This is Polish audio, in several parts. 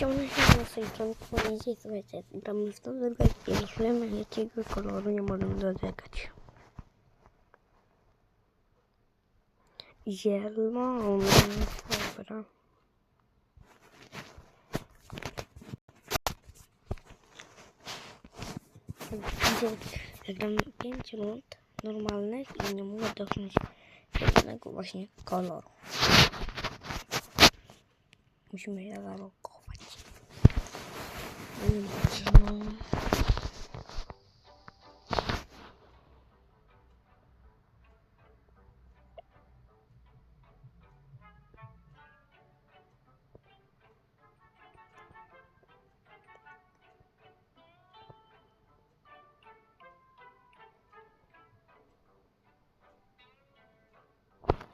Na tej strony powiedzieć, słuchajcie, gramy w to tylko pierwszym, jakiego koloru nie możemy dotykać. Zielony, dobra. Widzę, że gram 5 rund normalnych i nie mogę dotknąć jednego właśnie koloru. Musimy się zalogować. original.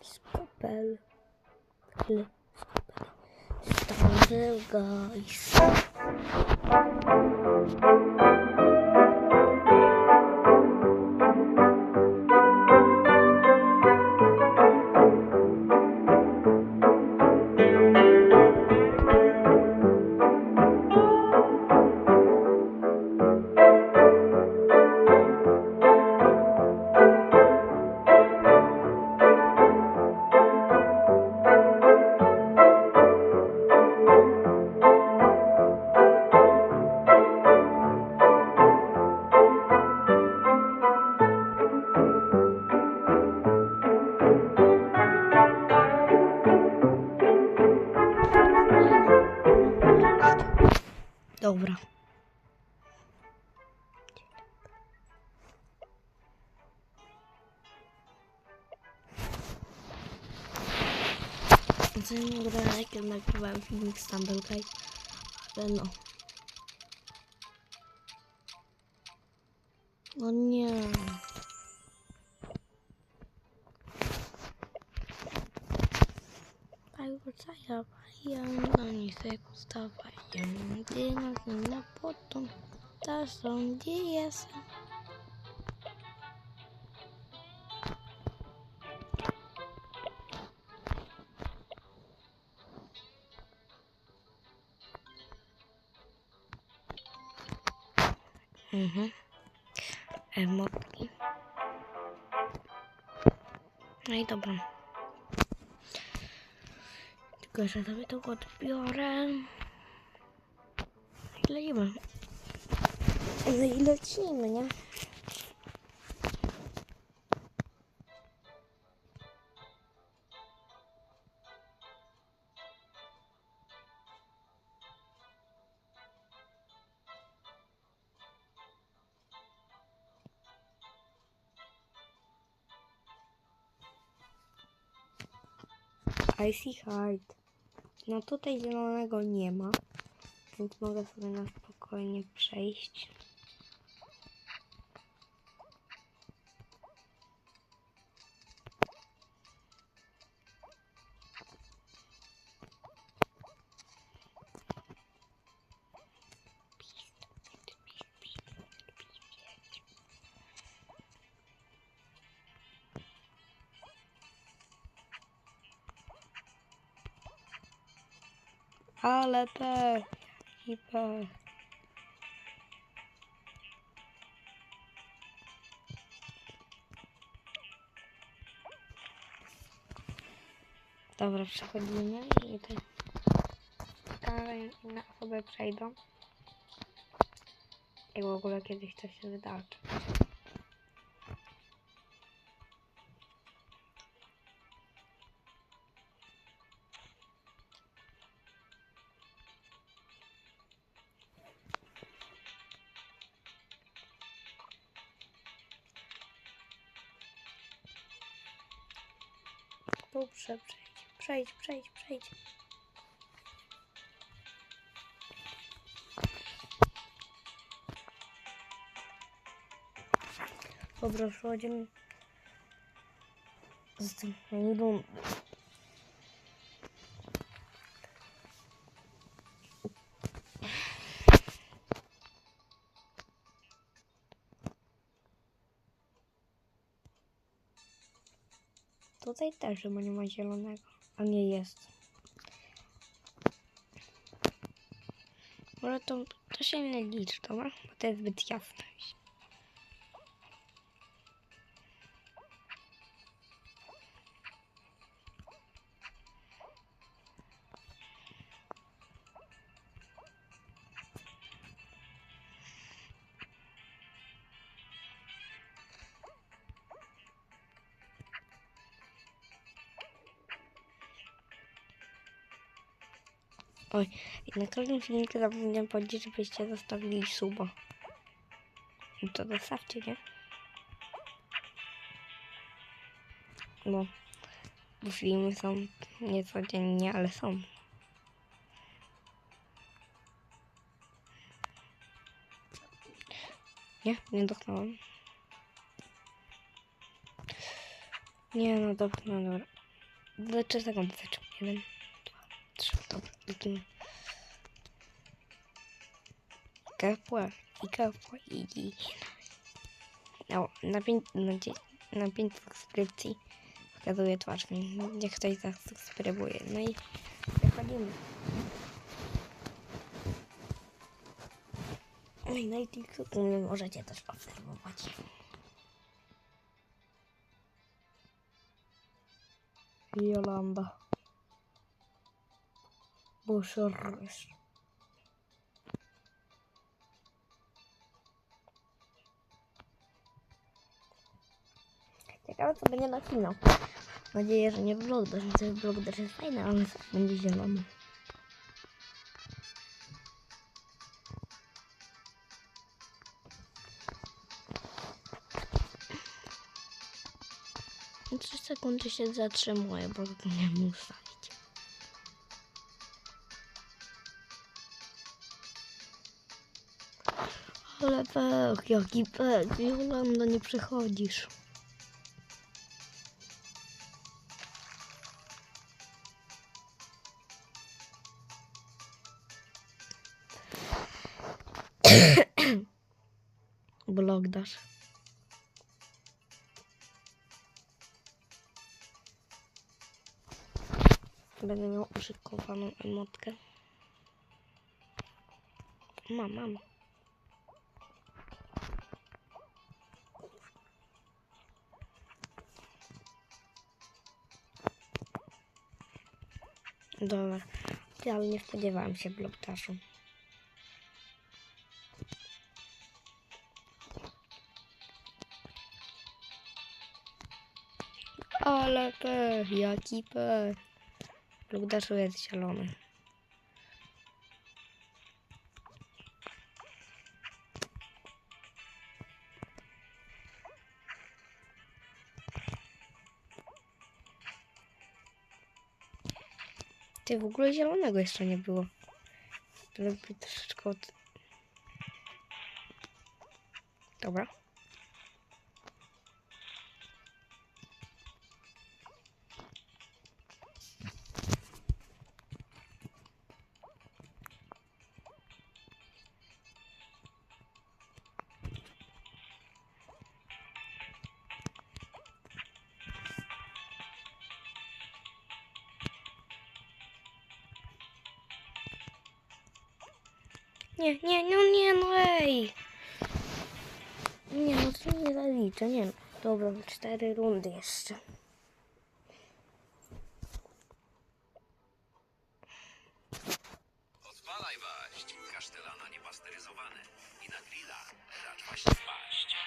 Scopel. Scopel. Guys. Thank you. Senin uğranarak görmek ben film İstanbul kay. Ben o. Anne. Ay burada ya yandan yüksek Mustafa yandı nasıl ne potum da son diye sen. Mhm. Emotki. No i dobra. Tylko, że sobie to odbiorę. Ile nie mam? Icy Hide. No tutaj zielonego nie ma, więc mogę sobie na spokojnie przejść. Ale pech, i pech. Dobra, przechodzimy i te dalej inne osoby przejdą. I w ogóle kiedyś to się wydarzy. Dobrze, przejdź, przejdź, przejdź, przejdź. Dobra, przechodzimy z tym rundy. Tutaj też chyba nie ma zielonego. A nie jest. Może to, to się nie liczy, dobra? Bo to jest zbyt jasne. Oj, na każdym filmiku zapomniałem powiedzieć, żebyście zostawili suba. No to zostawcie, nie? Bo, bo filmy są nie codziennie, ale są. Nie, nie dotknąłem. Nie, no no dobra. Do 3 sekundy trzy. Lecimy. Kapła i kapła i. No, na 5 na, na pięć subskrypcji pokazuje twarz mi. Niech ktoś zasubskrybuje. No i wychodzimy. No i na TikToku mnie możecie też obserwować. Jolanda. Buszorys. Ciekawe co będzie na kino. Mam nadzieję, że nie w vlogdash, że vlogdash jest fajny, ale będzie zielony. 3 sekundy się zatrzymuję, bo zapomniałem ustawić. Ale pech, jaki pech, Jolanda, nie przychodzisz. Blog dasz. Będę miał uszykowaną emotkę. Mam, mam. Dobra, ale nie spodziewałam się bloktaszu. Ale pech, jaki pech. Bloktaszu jest zielony. Ty w ogóle zielonego jeszcze nie było. Lepiej troszeczkę od... Dobra. Nie, nie, no nie, no ej. Nie, no to nie zaliczę, nie no. Dobra, cztery rundy jeszcze. Odpalaj waść, kasztelana niepasteryzowane i na grilla racz waść spaść.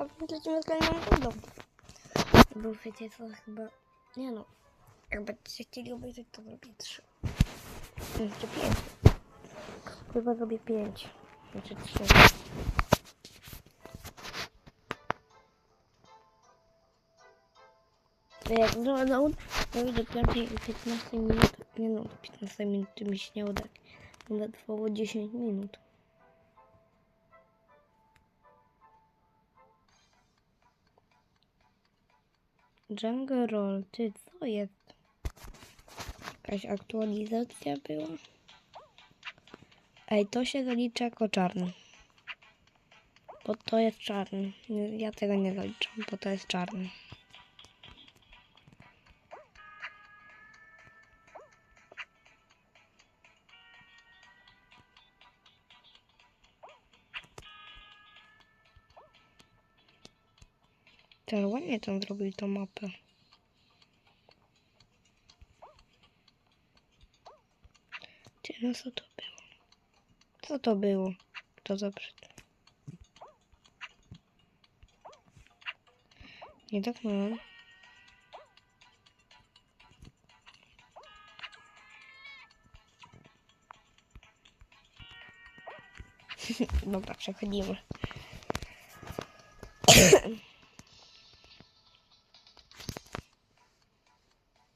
Dobra, lecimy z kolejną rundą. Bo wiecie co, chyba... Nie no. Jak będziecie chcieli obejrzeć, to zrobię trzy. Znaczy pięć. Chyba zrobię pięć. Znaczy trzy. Jak no, no do piątej 15 minut, nie no, do 15 minut mi się nie uda. Trwało 10 minut. Jungle Roll, ty co jest? Jakaś aktualizacja była? Ej, to się zalicza jako czarny. Bo to jest czarny. Ja tego nie zaliczam, bo to jest czarny. Teraz ładnie tam zrobili tą mapę. Ty, no co to było? Co to było? To za brzydko. Nie dotknąłem. Dobra, przechodzimy.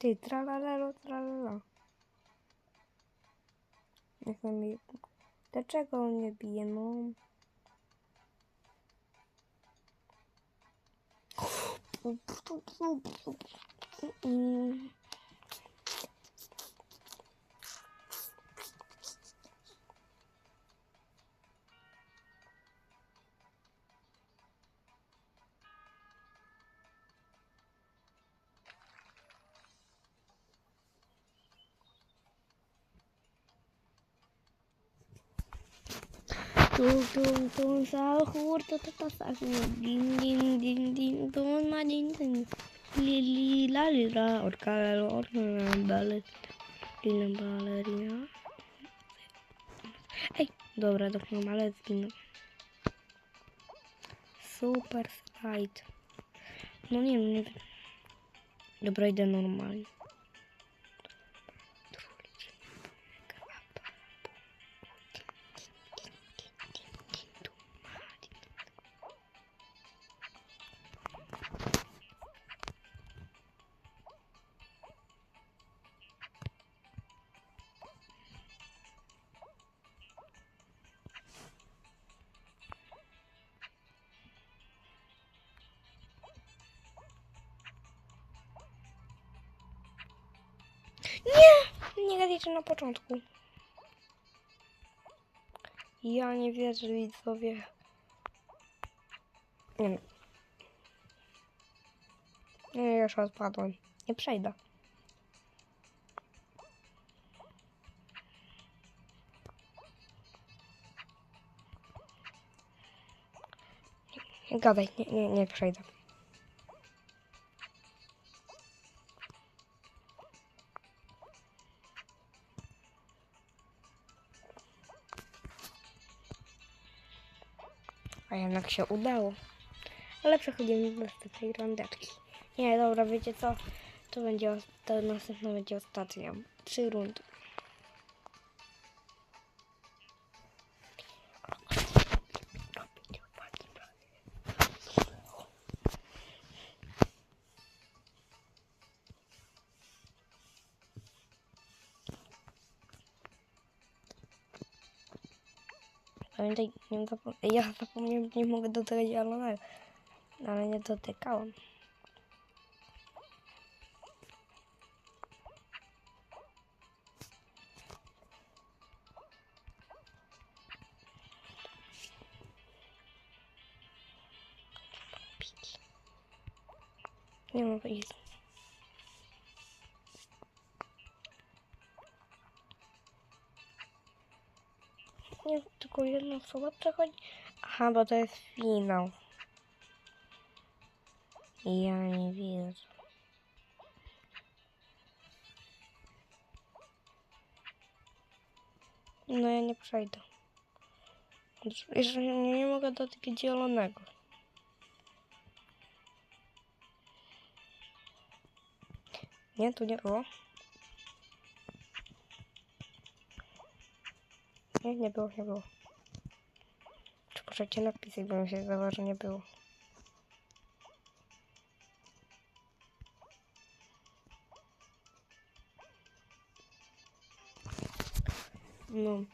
Ty, tralalelo, tralala. Niech on mi... Dlaczego on nie bije, no? Mm. Tung tung sahur tetap sahur ding ding ding ding tung ma ding ding li li la li la orca la orca la balet lina balerina Ej, dobra, dotknąłem, ale zginął. Super slide. No nie wiem. Dobra, idę normalnie. Nie! Nie gadajcie na początku. Ja nie wierzę, widzowie. Nie no. Nie, już odpadłem. Nie przejdę. Gadaj, nie, nie, nie przejdę. A jednak się udało. Ale przechodzimy bez tej randeczki. Nie, dobra, wiecie co? To będzie, to następna będzie ostatnia. Trzy rundy. Pamiętaj, nie zapom- ja zapomniałem, nie mogę dotykać zielonego. Ale nie dotykałem. Nie mogę iść. Nie, tylko jedna osoba przechodzi. Aha, bo to jest finał. Ja nie wierzę. No ja nie przejdę. Jeszcze nie, nie mogę dotykać zielonego. Nie, tu nie było. Nie, nie było, nie było. Czy możecie napisać, bo mi się że nie było. No.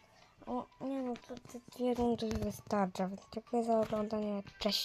O, nie no, to te dwie rundy wystarcza, więc dziękuję za oglądanie. Cześć.